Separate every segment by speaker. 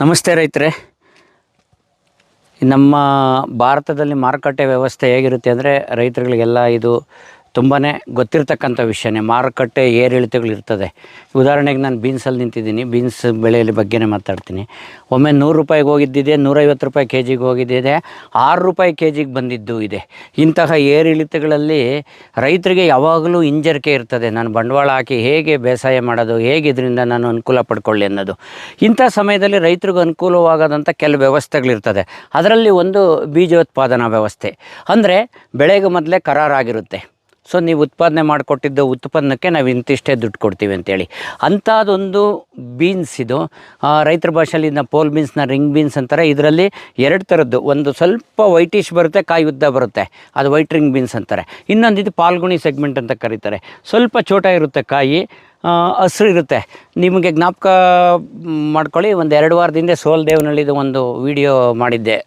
Speaker 1: ನಮಸ್ತೆ ರೈತರೆ. ನಮ್ಮ ಭಾರತದಲ್ಲಿ ಮಾರುಕಟ್ಟೆ ವ್ಯವಸ್ಥೆ ಹೇಗಿರುತ್ತೆ ಅಂದರೆ ರೈತರುಗಳಿಗೆಲ್ಲ ಇದು ತುಂಬಾ ಗೊತ್ತಿರ್ತಕ್ಕಂಥ ವಿಷಯನೇ. ಮಾರುಕಟ್ಟೆ ಏರಿಳಿತಗಳು ಇರ್ತದೆ. ಉದಾಹರಣೆಗೆ ನಾನು ಬೀನ್ಸಲ್ಲಿ ನಿಂತಿದ್ದೀನಿ. ಬೀನ್ಸ್ ಬೆಳೆಯಲ್ಲಿ ಬಗ್ಗೆನೇ ಮಾತಾಡ್ತೀನಿ. ಒಮ್ಮೆ ನೂರು ರೂಪಾಯಿಗೆ ಹೋಗಿದ್ದಿದೆ, ನೂರೈವತ್ತು ರೂಪಾಯಿ ಕೆ ಜಿಗೆ ಹೋಗಿದ್ದಿದೆ, ಆರು ರೂಪಾಯಿ ಕೆ ಜಿಗೆ ಬಂದಿದ್ದು ಇದೆ. ಇಂತಹ ಏರಿಳಿತಗಳಲ್ಲಿ ರೈತರಿಗೆ ಯಾವಾಗಲೂ ಹಿಂಜರಿಕೆ ಇರ್ತದೆ. ನಾನು ಬಂಡವಾಳ ಹಾಕಿ ಹೇಗೆ ಬೇಸಾಯ ಮಾಡೋದು ಹೇಗೆ ಇದರಿಂದ ನಾನು ಅನುಕೂಲ ಪಡ್ಕೊಳ್ಳಿ ಅನ್ನೋದು. ಇಂಥ ಸಮಯದಲ್ಲಿ ರೈತರಿಗೂ ಅನುಕೂಲವಾಗದಂಥ ಕೆಲವು ವ್ಯವಸ್ಥೆಗಳಿರ್ತದೆ. ಅದರಲ್ಲಿ ಒಂದು ಬೀಜೋತ್ಪಾದನಾ ವ್ಯವಸ್ಥೆ. ಅಂದರೆ ಬೆಳೆಗೆ ಮೊದಲೇ ಕರಾರಾಗಿರುತ್ತೆ. ಸೊ ನೀವು ಉತ್ಪಾದನೆ ಮಾಡಿಕೊಟ್ಟಿದ್ದ ಉತ್ಪನ್ನಕ್ಕೆ ನಾವು ಇಂತಿಷ್ಟೇ ದುಡ್ಡು ಕೊಡ್ತೀವಿ ಅಂತೇಳಿ. ಅಂಥದ್ದೊಂದು ಬೀನ್ಸ್ ಇದು. ರೈತರ ಭಾಷೆಯಲ್ಲಿ ಇದನ್ನ ಪೋಲ್ ಬೀನ್ಸ್ನ ರಿಂಗ್ ಬೀನ್ಸ್ ಅಂತಾರೆ. ಇದರಲ್ಲಿ ಎರಡು ಥರದ್ದು ಒಂದು ಸ್ವಲ್ಪ ವೈಟಿಶ್ ಬರುತ್ತೆ, ಕಾಯಿ ಉದ್ದ ಬರುತ್ತೆ. ಅದು ವೈಟ್ ರಿಂಗ್ ಬೀನ್ಸ್ ಅಂತಾರೆ. ಇನ್ನೊಂದು ಇದು ಪಾಲ್ಗುಣಿ ಸೆಗ್ಮೆಂಟ್ ಅಂತ ಕರೀತಾರೆ. ಸ್ವಲ್ಪ ಚೋಟ ಇರುತ್ತೆ ಕಾಯಿ. ಹಸ್ರು ಇರುತ್ತೆ. ನಿಮಗೆ ಜ್ಞಾಪಕ ಮಾಡ್ಕೊಳ್ಳಿ, ಒಂದು ಎರಡು ವಾರದಿಂದ ಸೋಲ್ ದೇವನಹಳ್ಳಿದು ಒಂದು ವಿಡಿಯೋ ಮಾಡಿದ್ದೆ.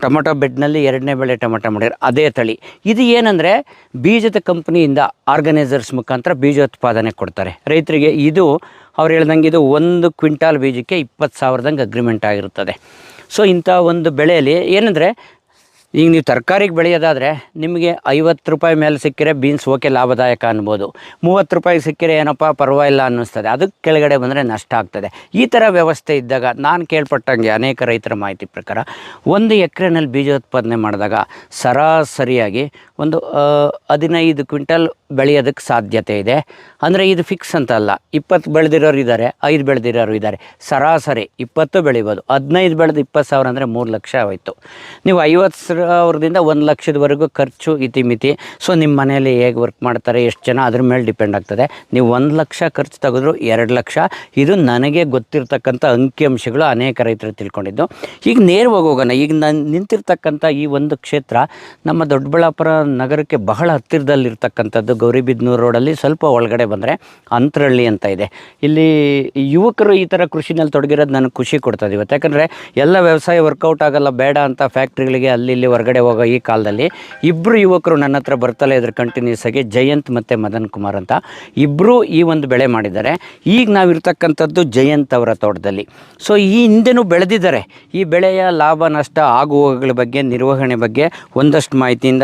Speaker 1: ಟೊಮೊಟೊ ಬೆಡ್ನಲ್ಲಿ ಎರಡನೇ ಬೆಳೆ ಟೊಮೊಟೊ ಮಾಡಿದ್ರು, ಅದೇ ತಳಿ. ಇದು ಏನಂದರೆ, ಬೀಜದ ಕಂಪ್ನಿಯಿಂದ ಆರ್ಗನೈಸರ್ಸ್ ಮುಖಾಂತರ ಬೀಜೋತ್ಪಾದನೆ ಕೊಡ್ತಾರೆ. ರೈತರಿಗೆ ಇದು, ಅವ್ರು ಹೇಳ್ದಂಗೆ ಇದು ಒಂದು ಕ್ವಿಂಟಾಲ್ ಬೀಜಕ್ಕೆ ಇಪ್ಪತ್ತು ಸಾವಿರದಂಗೆ ಅಗ್ರಿಮೆಂಟ್ ಆಗಿರುತ್ತದೆ. ಸೊ, ಇಂಥ ಒಂದು ಬೆಳೆಯಲ್ಲಿ ಏನಂದರೆ ಈಗ ನೀವು ತರಕಾರಿಗೆ ಬೆಳೆಯೋದಾದರೆ ನಿಮಗೆ ಐವತ್ತು ರೂಪಾಯಿ ಮೇಲೆ ಸಿಕ್ಕರೆ ಬೀನ್ಸ್ ಓಕೆ ಲಾಭದಾಯಕ ಅನ್ಬೋದು. ಮೂವತ್ತು ರೂಪಾಯಿ ಸಿಕ್ಕರೆ ಏನಪ್ಪ ಪರವಾಗಿಲ್ಲ ಅನ್ನಿಸ್ತದೆ. ಅದಕ್ಕೆ ಕೆಳಗಡೆ ಬಂದರೆ ನಷ್ಟ ಆಗ್ತದೆ. ಈ ಥರ ವ್ಯವಸ್ಥೆ ಇದ್ದಾಗ ನಾನು ಕೇಳ್ಪಟ್ಟಂಗೆ ಅನೇಕ ರೈತರ ಮಾಹಿತಿ ಪ್ರಕಾರ ಒಂದು ಎಕರೆನಲ್ಲಿ ಬೀಜೋತ್ಪಾದನೆ ಮಾಡಿದಾಗ ಸರಾಸರಿಯಾಗಿ ಒಂದು ಹದಿನೈದು ಕ್ವಿಂಟಲ್ ಬೆಳೆಯೋದಕ್ಕೆ ಸಾಧ್ಯತೆ ಇದೆ. ಅಂದರೆ ಇದು ಫಿಕ್ಸ್ ಅಂತ ಅಲ್ಲ. ಇಪ್ಪತ್ತು ಬೆಳೆದಿರೋರು ಇದ್ದಾರೆ, ಐದು ಬೆಳೆದಿರೋರು ಇದ್ದಾರೆ. ಸರಾಸರಿ ಇಪ್ಪತ್ತು ಬೆಳಿಬೋದು. ಹದಿನೈದು ಬೆಳೆದು ಇಪ್ಪತ್ತು ಸಾವಿರ ಅಂದರೆ ಮೂರು ಲಕ್ಷ ಆಯಿತು. ನೀವು ಐವತ್ತು ಸಾವಿರದಿಂದ ಒಂದು ಲಕ್ಷದವರೆಗೂ ಖರ್ಚು ಇತಿಮಿತಿ. ಸೊ ನಿಮ್ಮ ಮನೆಯಲ್ಲಿ ಹೇಗೆ ವರ್ಕ್ ಮಾಡ್ತಾರೆ, ಎಷ್ಟು ಜನ ಅದ್ರ ಮೇಲೆ ಡಿಪೆಂಡ್ ಆಗ್ತದೆ. ನೀವು ಒಂದು ಲಕ್ಷ ಖರ್ಚು ತೆಗೆದ್ರು ಎರಡು ಲಕ್ಷ. ಇದು ನನಗೆ ಗೊತ್ತಿರತಕ್ಕಂಥ ಅಂಕಿಅಂಶಗಳು ಅನೇಕ ರೈತರು ತಿಳ್ಕೊಂಡಿದ್ದು. ಈಗ ನೇರವಾಗಿ ಹೋಗೋಣ, ಈಗ ನಾನು ನಿಂತಿರ್ತಕ್ಕಂಥ ಈ ಒಂದು ಕ್ಷೇತ್ರ ನಮ್ಮ ದೊಡ್ಡಬಳ್ಳಾಪುರ ನಗರಕ್ಕೆ ಬಹಳ ಹತ್ತಿರದಲ್ಲಿರ್ತಕ್ಕಂಥದ್ದು ಗೌರಿಬಿದ್ನೂರು ರೋಡಲ್ಲಿ ಸ್ವಲ್ಪ ಒಳಗಡೆ ಬಂದರೆ ಅಂತರಳ್ಳಿ ಅಂತ ಇದೆ. ಇಲ್ಲಿ ಯುವಕರು ಈ ಥರ ಕೃಷಿನಲ್ಲಿ ತೊಡಗಿರೋದು ನನಗೆ ಖುಷಿ ಕೊಡ್ತದೆ ಇವತ್ತು. ಯಾಕಂದರೆ ಎಲ್ಲ ವ್ಯವಸಾಯ ವರ್ಕೌಟ್ ಆಗಲ್ಲ, ಬೇಡ ಅಂತ ಫ್ಯಾಕ್ಟ್ರಿಗಳಿಗೆ ಅಲ್ಲಿ ಇಲ್ಲಿ ಹೊರಗಡೆ ಹೋಗೋ ಈ ಕಾಲದಲ್ಲಿ ಇಬ್ಬರು ಯುವಕರು ನನ್ನ ಹತ್ರ ಬರ್ತಲೇ ಇದ್ರು ಕಂಟಿನ್ಯೂಸ್ ಆಗಿ, ಜಯಂತ್ ಮತ್ತು ಮದನ್ ಕುಮಾರ್ ಅಂತ. ಇಬ್ಬರು ಈ ಒಂದು ಬೆಳೆ ಮಾಡಿದ್ದಾರೆ. ಈಗ ನಾವಿರ್ತಕ್ಕಂಥದ್ದು ಜಯಂತ್ ಅವರ ತೋಟದಲ್ಲಿ. ಸೊ ಈ ಹಿಂದೆನೂ ಬೆಳೆದಿದ್ದಾರೆ. ಈ ಬೆಳೆಯ ಲಾಭ, ನಷ್ಟ ಆಗುವಗಳ ಬಗ್ಗೆ, ನಿರ್ವಹಣೆ ಬಗ್ಗೆ ಒಂದಷ್ಟು ಮಾಹಿತಿಯಿಂದ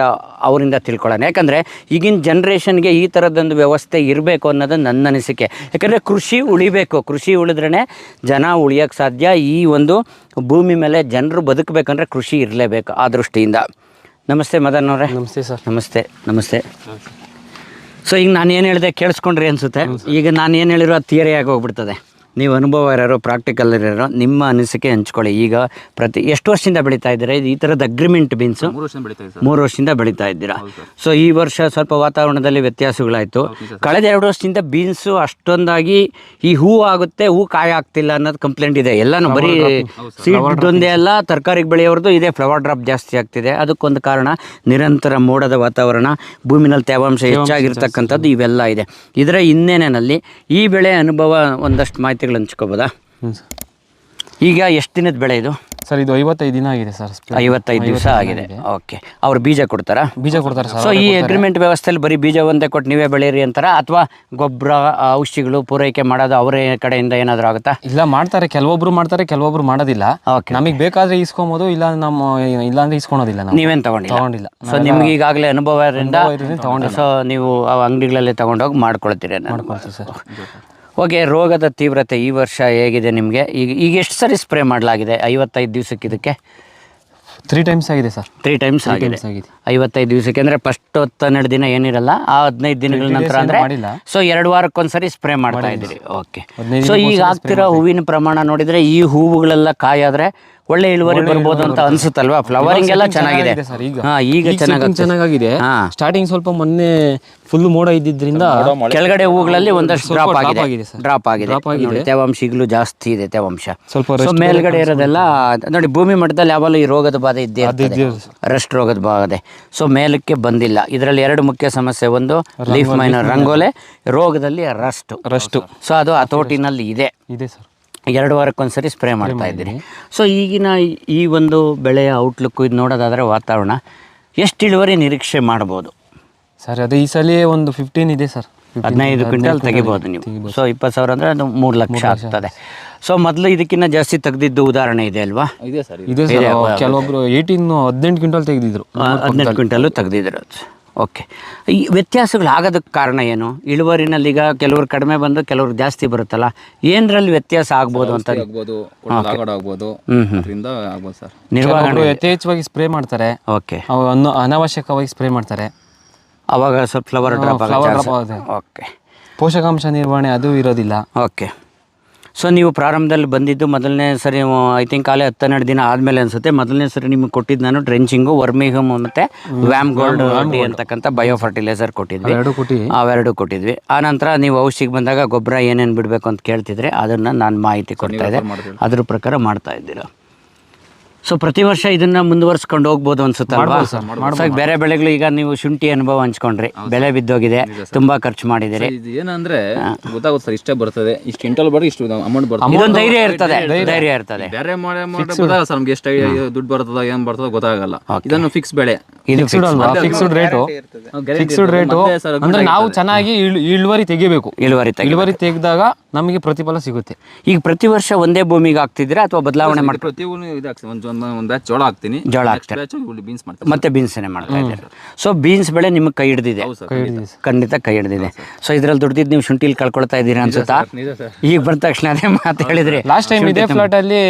Speaker 1: ಅವರಿಂದ ತಿಳ್ಕೊಳ್ಳೋಣ. ಯಾಕಂದರೆ ಈಗಿನ ಜನ್ರೇಷನ್ಗೆ ಈ ಥರದ್ದೊಂದು ವ್ಯವಸ್ಥೆ ಇರಬೇಕು ಅನ್ನೋದು ನನ್ನ ಅನಿಸಿಕೆ. ಯಾಕಂದರೆ ಕೃಷಿ ಉಳಿಬೇಕು. ಕೃಷಿ ಉಳಿದ್ರೇ ಜನ ಉಳಿಯೋಕ್ಕೆ ಸಾಧ್ಯ. ಈ ಒಂದು ಭೂಮಿ ಮೇಲೆ ಜನರು ಬದುಕಬೇಕಂದ್ರೆ ಕೃಷಿ ಇರಲೇಬೇಕು ಆ ದೃಷ್ಟಿಯಿಂದ. ನಮಸ್ತೆ ಮದನ್ ಅವರೇ.
Speaker 2: ನಮಸ್ತೆ ಸರ್.
Speaker 1: ನಮಸ್ತೆ ನಮಸ್ತೆ. ಸೊ ಈಗ ನಾನು ಏನು ಹೇಳಿದೆ ಕೇಳಿಸ್ಕೊಂಡ್ರಿ ಅನಿಸುತ್ತೆ. ಈಗ ನಾನು ಏನು ಹೇಳಿರೋ ಅದು ಆಗಿ ಹೋಗ್ಬಿಡ್ತದೆ. ನೀವು ಅನುಭವ ಇರೋರು ಪ್ರಾಕ್ಟಿಕಲ್ ಇರೋರು ನಿಮ್ಮ ಅನಿಸಿಕೆ ಹಂಚ್ಕೊಳ್ಳಿ. ಈಗ ಪ್ರತಿ ಎಷ್ಟು ವರ್ಷದಿಂದ ಬೆಳೀತಾ ಇದ್ದೀರಾ? ಇದು ಈ ಥರದ ಅಗ್ರಿಮೆಂಟ್ ಬೀನ್ಸು
Speaker 2: ಮೂರು
Speaker 1: ವರ್ಷದಿಂದ ಬೆಳೀತಾ ಇದ್ದೀರಾ? ಸೊ ಈ ವರ್ಷ ಸ್ವಲ್ಪ ವಾತಾವರಣದಲ್ಲಿ ವ್ಯತ್ಯಾಸಗಳಾಯಿತು. ಕಳೆದ ಎರಡು ವರ್ಷದಿಂದ ಬೀನ್ಸು ಅಷ್ಟೊಂದಾಗಿ ಈ ಹೂ ಆಗುತ್ತೆ ಹೂ ಕಾಯಿ ಆಗ್ತಿಲ್ಲ ಅನ್ನೋದು ಕಂಪ್ಲೇಂಟ್ ಇದೆ. ಎಲ್ಲನೂ ಬರೀ ಸೀಡ್ದೊಂದೇ ಅಲ್ಲ ತರಕಾರಿಗೆ ಬೆಳೆಯೋರ್ದು ಇದೆ. ಫ್ಲವರ್ ಡ್ರಾಪ್ ಜಾಸ್ತಿ ಆಗ್ತಿದೆ. ಅದಕ್ಕೊಂದು ಕಾರಣ ನಿರಂತರ ಮೋಡದ ವಾತಾವರಣ ಭೂಮಿನಲ್ಲಿ ತೇವಾಂಶ ಹೆಚ್ಚಾಗಿರ್ತಕ್ಕಂಥದ್ದು ಇವೆಲ್ಲ ಇದೆ. ಇದರ ಹಿನ್ನೆಲೆಯಲ್ಲಿ ಈ ಬೆಳೆ ಅನುಭವ ಒಂದಷ್ಟು ಮಾಹಿತಿಗಳು ಹಂಚ್ಕೋಬೋದಾ? ಈಗ ಎಷ್ಟು ದಿನದ ಬೆಳೆ ಇದು?
Speaker 2: ಸರ್ ಇದು ಐವತ್ತೈದು ದಿನ ಆಗಿದೆ ಸರ್.
Speaker 1: ಐವತ್ತೈದು ದಿವಸ ಆಗಿದೆ. ಓಕೆ. ಅವ್ರು ಬೀಜ ಕೊಡ್ತಾರಾ?
Speaker 2: ಬೀಜ ಕೊಡ್ತಾರೆ ಸರ್
Speaker 1: ಸೊ ಈ ಅಗ್ರಿಮೆಂಟ್ ವ್ಯವಸ್ಥೆಯಲ್ಲಿ ಬರೀ ಬೀಜ ಒಂದೇ ಕೊಟ್ಟು ನೀವೇ ಬೆಳೀರಿ ಅಂತಾರ? ಅಥವಾ ಗೊಬ್ಬರ ಔಷಧಿಗಳು ಪೂರೈಕೆ ಮಾಡೋದು ಅವರೇ ಕಡೆಯಿಂದ ಏನಾದರೂ ಆಗುತ್ತಾ?
Speaker 2: ಇಲ್ಲ ಮಾಡ್ತಾರೆ. ಕೆಲವೊಬ್ರು ಮಾಡ್ತಾರೆ ಕೆಲವೊಬ್ರು ಮಾಡೋದಿಲ್ಲ.
Speaker 1: ಓಕೆ.
Speaker 2: ನಮಗೆ ಬೇಕಾದ್ರೆ ಇಸ್ಕೊಬೋದು ಇಲ್ಲ ನಮ್ಮ ಇಲ್ಲ ಅಂದ್ರೆ ಇಸ್ಕೊಳೋದಿಲ್ಲ ನಾವು
Speaker 1: ನೀವೇನು ತಗೊಂಡಿಲ್ಲ?
Speaker 2: ತೊಗೊಂಡಿಲ್ಲ.
Speaker 1: ಸೊ ನಿಮ್ಗೆ ಈಗಾಗಲೇ
Speaker 2: ಅನುಭವ ತಗೊಂಡಿಲ್ಲ.
Speaker 1: ಸೊ ನೀವು ಆ ಅಂಗಡಿಗಳಲ್ಲಿ ತಗೊಂಡೋಗಿ ಮಾಡ್ಕೊಳ್ತೀರಿ
Speaker 2: ಮಾಡ್ಕೊಳ್ತೀವಿ ಸರ್.
Speaker 1: ಓಕೆ ರೋಗದ ತೀವ್ರತೆ ಈ ವರ್ಷ ಹೇಗಿದೆ ನಿಮಗೆ? ಈಗ ಈಗ ಎಷ್ಟು ಸರಿ ಸ್ಪ್ರೇ ಮಾಡಲಾಗಿದೆ? ಐವತ್ತೈದು ದಿವಸಕ್ಕೆ ಇದಕ್ಕೆ?
Speaker 2: ತ್ರೀ ಟೈಮ್ಸ್ ಆಗಿದೆ ಸರ್.
Speaker 1: ತ್ರೀ ಟೈಮ್ಸ್ ಆಗಿದೆ. ಐವತ್ತೈದು ದಿವಸಕ್ಕೆ ಅಂದರೆ ಫಸ್ಟ್ ಹತ್ತು ಹನ್ನೆರಡು ದಿನ ಏನಿರಲ್ಲ ಆ ಹದಿನೈದು ದಿನಗಳ ನಂತರ ಅಂದರೆ
Speaker 2: ಮಾಡಿಲ್ಲ.
Speaker 1: ಸೊ ಎರಡು ವಾರಕ್ಕೊಂದ್ಸರಿ ಸ್ಪ್ರೇ ಮಾಡ್ತಾ ಇದ್ದೀರಿ. ಓಕೆ
Speaker 2: ಹದಿನೈದು
Speaker 1: ಸೊ ಈಗ ಆಗ್ತಿರೋ ಹೂವಿನ ಪ್ರಮಾಣ ನೋಡಿದರೆ ಈ ಹೂವುಗಳೆಲ್ಲ ಕಾಯಾದ್ರೆ ಒಳ್ಳೆ ಇಳುವರಿ ಬರ್ಬೋದು ಅಂತ ಅನ್ಸುತ್ತಲ್ವಾ? ಫ್ಲವರಿಂಗ್ ಎಲ್ಲ ಚೆನ್ನಾಗಿದೆ
Speaker 2: ಸರ್ ಈಗ.
Speaker 1: ಹಾ ಈಗ ಚೆನ್ನಾಗಿ
Speaker 2: ಚೆನ್ನಾಗಿದೆ
Speaker 1: ಹಾ.
Speaker 2: ಸ್ಟಾರ್ಟಿಂಗ್ ಸ್ವಲ್ಪ ಮೊನ್ನೆ ಫುಲ್ ಮೋಡ ಇದ್ದಿದ್ರಿಂದ
Speaker 1: ಕೆಳಗಡೆ ಹೂಗಳಲ್ಲಿ ಒಂದಷ್ಟು ಡ್ರಾಪ್ ಆಗಿದೆ. ಡ್ರಾಪ್ ಆಗಿದೆ. ನೋಡಿ, ತೇವಾಂಶ ಈಗಲೂ ಜಾಸ್ತಿ ಇದೆ ತೇವಾಂಶ.
Speaker 2: ಸ್ವಲ್ಪ
Speaker 1: ಸೊ ಮೇಲ್ಗಡೆ ಇರೋದೆಲ್ಲ ನೋಡಿ ಭೂಮಿ ಮಟ್ಟದಲ್ಲಿ ಯಾವಾಗಲೂ ಈ ರೋಗದ ಬಾಧೆ ಇದ್ದೇ ರಸ್ಟ್ ರೋಗದ ಬಾಧೆ. ಸೊ ಮೇಲಕ್ಕೆ ಬಂದಿಲ್ಲ. ಇದರಲ್ಲಿ ಎರಡು ಮುಖ್ಯ ಸಮಸ್ಯೆ ಒಂದು ಲೀಫ್ ಮೈನರ್ ರಂಗೋಲೆ ರೋಗದಲ್ಲಿ ರಸ್ಟ್
Speaker 2: ರಸ್ಟ್
Speaker 1: ಸೊ ಅದು ಹತೋಟಿನಲ್ಲಿ ಇದೆ.
Speaker 2: ಇದೆ ಸರ್.
Speaker 1: ಎರಡು ವಾರಕ್ಕೊಂದ್ಸರಿ ಸ್ಪ್ರೇ ಮಾಡ್ತಾ ಇದ್ದೀನಿ. ಸೊ ಈಗಿನ ಈ ಒಂದು ಬೆಳೆಯ ಔಟ್ಲುಕ್ ಇದು ನೋಡೋದಾದರೆ ವಾತಾವರಣ ಎಷ್ಟು ಇಳುವರಿ ನಿರೀಕ್ಷೆ ಮಾಡ್ಬೋದು?
Speaker 2: ಸರ್ ಅದು ಈ ಸಲ ಒಂದು ಫಿಫ್ಟೀನ್ ಇದೆ ಸರ್.
Speaker 1: ಹದಿನೈದು ಕ್ವಿಂಟಲ್ ತೆಗಿಬೋದು ನೀವು. ಸೊ ಇಪ್ಪತ್ತು ಸಾವಿರ ಅಂದರೆ ಅದು ಮೂರು ಲಕ್ಷ ಆಗ್ತದೆ. ಸೊ ಮೊದಲು ಇದಕ್ಕಿಂತ ಜಾಸ್ತಿ ತೆಗೆದಿದ್ದು ಉದಾಹರಣೆ ಇದೆ ಅಲ್ವಾ?
Speaker 3: ಇದೆ ಸರ್
Speaker 2: ಇದೆ. ಸರ್ ಕೆಲವೊಬ್ರು ಏಯ್ಟೀನ್ ಹದಿನೆಂಟು ಕ್ವಿಂಟಲ್ ತೆಗೆದಿದ್ರು.
Speaker 1: ಹದಿನೆಂಟು ಕ್ವಿಂಟಲ್ಲು ತೆಗೆದಿದ್ರು ಓಕೆ. ಈ ವ್ಯತ್ಯಾಸಗಳು ಆಗೋದಕ್ಕೆ ಕಾರಣ ಏನು? ಇಳುವರಿನಲ್ಲಿ ಈಗ ಕೆಲವರು ಕಡಿಮೆ ಬಂದು ಕೆಲವರು ಜಾಸ್ತಿ ಬರುತ್ತಲ್ಲ? ಏನರಲ್ಲಿ ವ್ಯತ್ಯಾಸ ಆಗ್ಬೋದು ಅಂತ
Speaker 3: ಆಗ್ಬೋದು ಆಗೋಡ್ ಆಗ್ಬೋದು
Speaker 1: ಹ್ಞೂ ಹ್ಞೂ
Speaker 3: ಅದರಿಂದ ಆಗ್ಬೋದು ಸರ್.
Speaker 1: ನಿರ್ವಹಣೆ.
Speaker 2: ಯಥೇಚ್ಛವಾಗಿ ಸ್ಪ್ರೇ ಮಾಡ್ತಾರೆ.
Speaker 1: ಓಕೆ.
Speaker 2: ಅನ್ನು ಅನಾವಶ್ಯಕವಾಗಿ ಸ್ಪ್ರೇ ಮಾಡ್ತಾರೆ.
Speaker 1: ಅವಾಗ ಸ್ವಲ್ಪ ಫ್ಲವರ್ ಡ್ರಾಪ್. ಓಕೆ.
Speaker 2: ಪೋಷಕಾಂಶ ನಿರ್ವಹಣೆ ಅದು ಇರೋದಿಲ್ಲ.
Speaker 1: ಓಕೆ. ಸೊ ನೀವು ಪ್ರಾರಂಭದಲ್ಲಿ ಬಂದಿದ್ದು ಮೊದಲನೇ ಸರಿ ಐ ಥಿಂಕ್ ಕಾಲೇ ಹತ್ತೆರಡು ದಿನ ಆದಮೇಲೆ ಅನ್ಸುತ್ತೆ. ಮೊದಲನೇ ಸರಿ ನಿಮಗೆ ಕೊಟ್ಟಿದ್ದು ನಾನು ಡ್ರೆಂಚಿಂಗು ವರ್ಮಿಗಮ್ ಮತ್ತೆ ವ್ಯಾಮ್ ಗೋಲ್ಡ್ ಡಿ ಅಂತಕ್ಕಂಥ ಬಯೋ ಫರ್ಟಿಲೈಸರ್ ಕೊಟ್ಟಿದ್ವಿ. ಅವೆರಡು ಕೊಟ್ಟಿದ್ವಿ. ಆ ನಂತರ ನೀವು ಔಷಧಿಗೆ ಬಂದಾಗ ಗೊಬ್ಬರ ಏನೇನು ಬಿಡಬೇಕು ಅಂತ ಕೇಳ್ತಿದ್ರೆ ಅದನ್ನು ನಾನು ಮಾಹಿತಿ ಕೊಡ್ತಾ ಇದ್ದೆ. ಅದ್ರ ಪ್ರಕಾರ ಮಾಡ್ತಾ ಇದ್ದೀರಾ. ಸೊ ಪ್ರತಿ ವರ್ಷ ಇದನ್ನ ಮುಂದುವರ್ಸ್ಕೊಂಡು ಹೋಗ್ಬೋದು ಅನ್ಸುತ್ತೆ ಅಲ್ವಾ ಸೊ ಈಗ ಬೇರೆ ಬೆಳೆಗಳು ಈಗ ನೀವು ಶುಂಠಿ ಅನುಭವ ಹಂಚ್ಕೊಂಡ್ರಿ. ಬೆಳೆ ಬಿದ್ದೋಗಿದೆ. ತುಂಬಾ ಖರ್ಚು ಮಾಡಿದಿರಿ
Speaker 3: ಇದು ಏನಂದ್ರೆ ಗೊತ್ತಾಗುತ್ತೆ ಸರ್ ಇಷ್ಟೇ ಬರ್ತದೆ. ಇಷ್ಟು ಕ್ವಿಂಟಲ್ ಬರೋ ಇಷ್ಟು ಅಮೌಂಟ್ ಬರ್ತದೆ.
Speaker 1: ಇದೊಂದು ಧೈರ್ಯ ಇರ್ತದೆ. ಧೈರ್ಯ. ಇರ್ತದೆ.
Speaker 3: ಬೇರೆ ಮಾಡಿ ಮಾಡಿ ಗೊತ್ತಾಗಲ್ಲ ಸರ್ ನಮ್ಗೆ ಎಷ್ಟು ದುಡ್ಡು ಬರ್ತದ ಏನ್ ಬರ್ತದ ಗೊತ್ತಾಗಲ್ಲ. ಇದನ್ನು ಫಿಕ್ಸ್ ಬೆಳೆ.
Speaker 1: ಇದು
Speaker 2: ಫಿಕ್ಸ್ಡ್ ಅಲ್ವಾ? ಫಿಕ್ಸ್ಡ್ ರೇಟು ಫಿಕ್ಸ್ಡ್ ರೇಟು ಅಂದ್ರೆ ನಾವು ಚೆನ್ನಾಗಿ ಇಳ್- ಇಳುವರಿ ತೆಗಿಬೇಕು.
Speaker 1: ಇಳುವರಿ ತೆಗಿ
Speaker 2: ಇಳುವರಿ ತೆಗೆದಾಗ ನಮಗೆ ಪ್ರತಿಫಲ ಸಿಗುತ್ತೆ.
Speaker 1: ಈಗ ಪ್ರತಿ ವರ್ಷ ಒಂದೇ ಭೂಮಿಗೆ ಆಗ್ತಿದ್ರೆ ಅಥವಾ ಬದಲಾವಣೆ ಮಾಡಿ
Speaker 3: ಪ್ರತಿ ಇದು ಹಾಕ್ತೀನಿ ಒಂದು ಒಂದು ಒಂದು ಬ್ಯಾಚ್ ಜೋಳ ಹಾಕ್ತೀನಿ.
Speaker 1: ಜೋಳ
Speaker 3: ನೆಕ್ಸ್ಟ್ ಬ್ಯಾಚ್ ಬೀನ್ಸ್ ಮಾಡ್ತೀನಿ.
Speaker 1: ಮತ್ತೆ ಬೀನ್ಸನೆ ಮಾಡ್ತಾ ಇದ್ದಾರೆ? ಸೊ ಬೀನ್ಸ್ ಬೆಳೆ ನಿಮಗೆ ಕೈ ಹಿಡ್ದಿದೆ? ಖಂಡಿತ. ಕೈ ಹಿಡ್ದಿದೆ. ಸೊ ಇದ್ರಲ್ಲಿ ದುಡ್ದಿದ್ದು ನೀವು ಶುಂಠಿಲಿ ಕಳ್ಕೊಳ್ತಾ ಇದ್ದೀರಾ ಅನ್ಸುತ್ತಾ? ಈಗ ಬಂದ ತಕ್ಷಣ ಅದೇ ಮಾತು ಹೇಳಿದ್ರಿ
Speaker 2: ಲಾಸ್ಟ್ ಟೈಮ್ ಇದೇ ಫ್ಲಾಟ್ ಅಲ್ಲಿ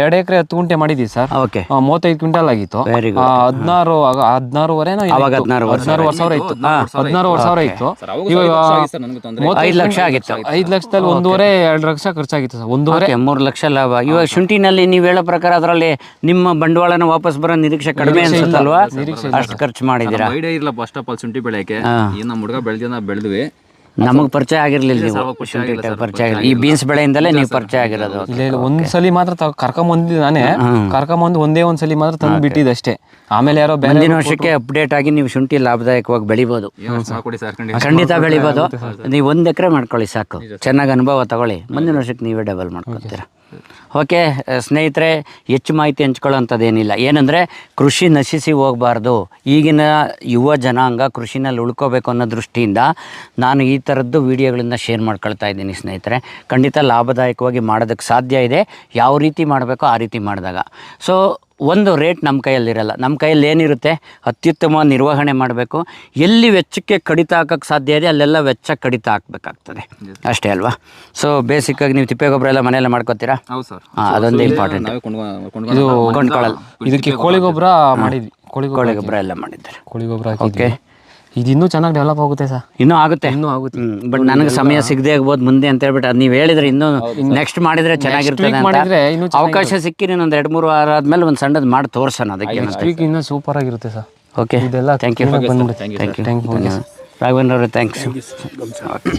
Speaker 2: ಎರಡು ಎಕರೆ ಹತ್ತು ಗುಂಟೆ ಮಾಡಿದ್ವಿ ಸರ್.
Speaker 1: ಓಕೆ
Speaker 2: ಮೂವತ್ತೈದು ಕ್ವಿಂಟಲ್ ಆಗಿತ್ತು. ಹದಿನಾರು ಇತ್ತು.
Speaker 1: ಹದಿನಾರು
Speaker 2: ಸಾವಿರ ಇತ್ತು. ಹದಿನಾರು ಸಾವಿರ ಇತ್ತು. ಇವಾಗ
Speaker 1: ಐದು ಲಕ್ಷ ಆಗಿತ್ತು.
Speaker 2: ಐದು ಲಕ್ಷದಲ್ಲಿ ಒಂದೂವರೆ ಎರಡು ಲಕ್ಷ ಖರ್ಚಾಗಿತ್ತು ಸರ್. ಒಂದೂವರೆ.
Speaker 1: ಮೂರು ಲಕ್ಷ ಲಾಭ. ಇವಾಗ ಶುಂಠಿನಲ್ಲಿ ನೀವು ಹೇಳೋ ಪ್ರಕಾರ ಅದರಲ್ಲಿ ನಿಮ್ಮ ಬಂಡವಾಳನ ವಾಪಸ್ ಬರೋ ನಿರೀಕ್ಷೆ ಕಡಿಮೆ ಅನ್ಸುತ್ತಲ್ವಾ? ಅಷ್ಟು ಖರ್ಚು ಮಾಡಿದೀರಾ?
Speaker 3: ಐಡಿಯಾ ಇರಲ್ಲ ಫಸ್ಟ್ ಆಫ್ ಆಲ್ ಶುಂಠಿ ಬೆಳೆಯಕ್ಕೆ. ಏನ್ ನಮ್ಮ ಹುಡುಗ ಬೆಳೆದ ಬೆಳೆದ್ವಿ.
Speaker 1: ನಮಗೆ ಪರಿಚಯ ಆಗಿರ್ಲಿಲ್ಲ ನೀವು. ಪರಿಚಯ ಈ ಬೀನ್ಸ್ ಬೆಳೆಯಿಂದಲೇ ನೀವು ಪರಿಚಯ ಆಗಿರೋದು.
Speaker 2: ಇಲ್ಲ ಇಲ್ಲ ಒಂದ್ಸಲಿ ಮಾತ್ರ ತ- ಕರ್ಕೊಂಬಂದಿದ್ದು ನಾನೇ ಕರ್ಕೊಂಬಂದು ಒಂದೇ ಒಂದ್ಸಲಿ ಮಾತ್ರ ತಂದು ಬಿಟ್ಟಿದ್ದು ಅಷ್ಟೇ ಆಮೇಲೆ ಯಾರೋ ಬೇರೆ
Speaker 1: ಮುಂದಿನ ವರ್ಷಕ್ಕೆ ಅಪ್ಡೇಟ್ ಆಗಿ ನೀವು ಶುಂಠಿ ಲಾಭದಾಯಕವಾಗಿ ಬೆಳಿಬೋದು.
Speaker 3: ಸರ್ ಖಂಡಿತ.
Speaker 1: ಬೆಳಿಬಹುದು ಬೆಳಿಬೋದು. ನೀವು ಒಂದು ಎಕರೆ ಮಾಡ್ಕೊಳ್ಳಿ ಸಾಕು. ಚೆನ್ನಾಗಿ ಅನುಭವ ತಗೊಳ್ಳಿ. ಮುಂದಿನ ವರ್ಷಕ್ಕೆ ನೀವೇ ಡಬಲ್ ಮಾಡ್ಕೊತೀರಾ. ಓಕೆ ಸ್ನೇಹಿತರೆ, ಹೆಚ್ಚು ಮಾಹಿತಿ ಹಂಚ್ಕೊಳ್ಳೋಂಥದ್ದೇನಿಲ್ಲ ಏನಂದರೆ, ಕೃಷಿ ನಶಿಸಿ ಹೋಗಬಾರ್ದು. ಈಗಿನ ಯುವ ಜನಾಂಗ ಕೃಷಿನಲ್ಲಿ ಉಳ್ಕೋಬೇಕು ಅನ್ನೋ ದೃಷ್ಟಿಯಿಂದ ನಾನು ಈ ಥರದ್ದು ವಿಡಿಯೋಗಳನ್ನ ಶೇರ್ ಮಾಡ್ಕೊಳ್ತಾ ಇದ್ದೀನಿ ಸ್ನೇಹಿತರೆ. ಖಂಡಿತ ಲಾಭದಾಯಕವಾಗಿ ಮಾಡೋದಕ್ಕೆ ಸಾಧ್ಯ ಇದೆ. ಯಾವ ರೀತಿ ಮಾಡಬೇಕೋ ಆ ರೀತಿ ಮಾಡಿದಾಗ. ಸೊ ಒಂದು ರೇಟ್ ನಮ್ಮ ಕೈಯಲ್ಲಿರಲ್ಲ. ನಮ್ಮ ಕೈಯಲ್ಲಿ ಏನಿರುತ್ತೆ? ಅತ್ಯುತ್ತಮ ನಿರ್ವಹಣೆ ಮಾಡಬೇಕು. ಎಲ್ಲಿ ವೆಚ್ಚಕ್ಕೆ ಕಡಿತ ಹಾಕೋಕ್ಕೆ ಸಾಧ್ಯ ಇದೆ ಅಲ್ಲೆಲ್ಲ ವೆಚ್ಚ ಕಡಿತ ಹಾಕಬೇಕಾಗ್ತದೆ. ಅಷ್ಟೇ ಅಲ್ವಾ? ಸೊ ಬೇಸಿಕ್ಕಾಗಿ ನೀವು ತಿಪ್ಪೆ ಗೊಬ್ಬರ ಎಲ್ಲ ಮನೆಯಲ್ಲೇ ಮಾಡ್ಕೋತೀರಾ?
Speaker 3: ಹೌದು ಸರ್.
Speaker 1: ಹಾಂ ಅದೊಂದು ಇಂಪಾರ್ಟೆಂಟ್
Speaker 3: ಕೊಂಡ್ಕೊಂಡು
Speaker 1: ಕೊಂಡ್ಕೊಳ್ಳಲ್ಲ
Speaker 2: ಇದಕ್ಕೆ ಕೋಳಿ ಗೊಬ್ಬರ ಮಾಡಿದ್ವಿ. ಕೋಳಿ ಗೊಬ್ಬರ
Speaker 1: ಕೋಳಿ ಗೊಬ್ಬರ ಎಲ್ಲ ಮಾಡಿದ್ದಾರೆ.
Speaker 2: ಕೋಳಿ ಗೊಬ್ಬರ ಹಾಕಿದ್ವಿ ಇದು ಇನ್ನೂ ಚೆನ್ನಾಗಿ ಡೆವಲಪ್ ಆಗುತ್ತೆ ಸರ್.
Speaker 1: ಇನ್ನೂ ಆಗುತ್ತೆ?
Speaker 2: ಇನ್ನೂ ಆಗುತ್ತೆ.
Speaker 1: ಬಟ್ ನನಗೆ ಸಮಯ ಸಿಗದೆ ಆಗ್ಬೋದು ಮುಂದೆ ಅಂತ ಹೇಳ್ಬಿಟ್ಟು ಅದು ನೀವು ಹೇಳಿದ್ರೆ ಇನ್ನೂ ನೆಕ್ಸ್ಟ್ ಮಾಡಿದ್ರೆ ಚೆನ್ನಾಗಿರ್ತದೆ
Speaker 2: ಇನ್ನೂ
Speaker 1: ಅವಕಾಶ ಸಿಕ್ಕಿರಿ ಒಂದು ಎರಡು ಮೂರು ವಾರ ಆದ್ಮೇಲೆ ಒಂದು ಸಣ್ಣದು ಮಾಡಿ ತೋರ್ಸೋಣ ಅದಕ್ಕೆ
Speaker 2: ನೆಕ್ಸ್ಟ್ ವೀಕ್ ಇನ್ನೂ ಸೂಪರ್ ಆಗಿರುತ್ತೆ ಸರ್.
Speaker 1: ಓಕೆ
Speaker 2: ಇದೆಲ್ಲ
Speaker 1: thank you thank you
Speaker 2: thank you
Speaker 1: Raghavendra ಅವರೇ ಥ್ಯಾಂಕ್ಸ್ ಓಕೆ